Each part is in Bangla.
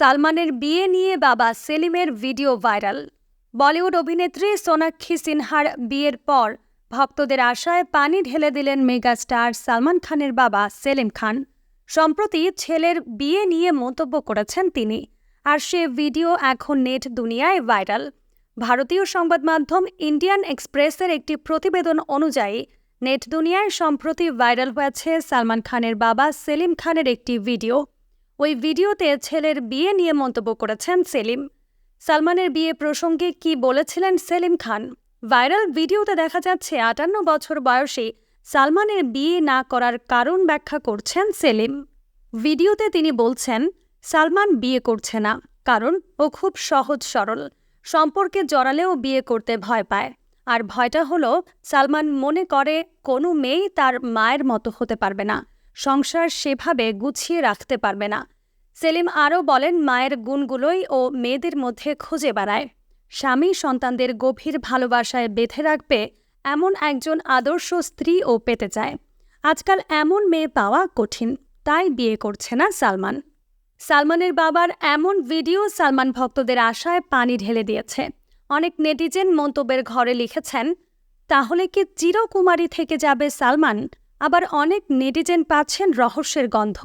সালমানের বিয়ে নিয়ে বাবা সেলিমের ভিডিও ভাইরাল। বলিউড অভিনেত্রী সোনাক্ষী সিনহার বিয়ের পর ভক্তদের আশায় পানি ঢেলে দিলেন মেগাস্টার সালমান খানের বাবা সেলিম খান। সম্প্রতি ছেলের বিয়ে নিয়ে মন্তব্য করেছেন তিনি, আর সে ভিডিও এখন নেট দুনিয়ায় ভাইরাল। ভারতীয় সংবাদ মাধ্যম ইন্ডিয়ান এক্সপ্রেসের একটি প্রতিবেদন অনুযায়ী, নেট দুনিয়ায় সম্প্রতি ভাইরাল হয়েছে সালমান খানের বাবা সেলিম খানের একটি ভিডিও। ওই ভিডিওতে ছেলের বিয়ে নিয়ে মন্তব্য করেছেন সেলিম। সালমানের বিয়ে প্রসঙ্গে কি বলেছিলেন সেলিম খান? ভাইরাল ভিডিওতে দেখা যাচ্ছে আটান্ন বছর বয়সী সালমানের বিয়ে না করার কারণ ব্যাখ্যা করছেন সেলিম। ভিডিওতে তিনি বলছেন, সালমান বিয়ে করছে না, কারণ ও খুব সহজ সরল, সম্পর্কে জড়ালেও বিয়ে করতে ভয় পায়। আর ভয়টা হলো, সালমান মনে করে কোনো মেয়েই তার মায়ের মতো হতে পারবে না। সংসার সেভাবে গুছিয়ে রাখতে পারবে না। সেলিম আরও বলেন, মায়ের গুণগুলোই ও মেয়েদের মধ্যে খুঁজে বেড়ায়। স্বামী সন্তানদের গভীর ভালোবাসায় বেঁধে রাখবে এমন একজন আদর্শ স্ত্রী ও পেতে চায়। আজকাল এমন মেয়ে পাওয়া কঠিন, তাই বিয়ে করছে না সালমান। সালমানের বাবার এমন ভিডিও সালমান ভক্তদের আশায় পানি ঢেলে দিয়েছে। অনেক নেটিজেন মন্তব্যের ঘরে লিখেছেন, তাহলে কি চিরকুমারী থেকে যাবে সালমান? আবার অনেক নেটিজেন পাচ্ছেন রহস্যের গন্ধ।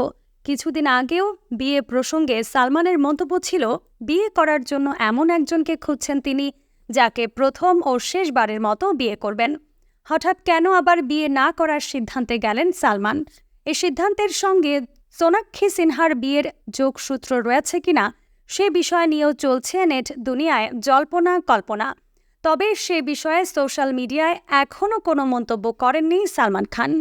কিছুদিন আগেও বিয়ে প্রসঙ্গে সালমানের মন্তব্য ছিল, বিয়ে করার জন্য এমন একজনকে খুঁজছেন তিনি, যাকে প্রথম ও শেষবারের মতো বিয়ে করবেন। হঠাৎ কেন আবার বিয়ে না করার সিদ্ধান্তে গেলেন সালমান? এ সিদ্ধান্তের সঙ্গে সোনাক্ষী সিনহার বিয়ের যোগসূত্র রয়েছে কিনা, সে বিষয় নিয়েও চলছে নেট দুনিয়ায় জল্পনা কল্পনা। তবে সে বিষয়ে সোশ্যাল মিডিয়ায় এখনও কোনো মন্তব্য করেননি সালমান খান।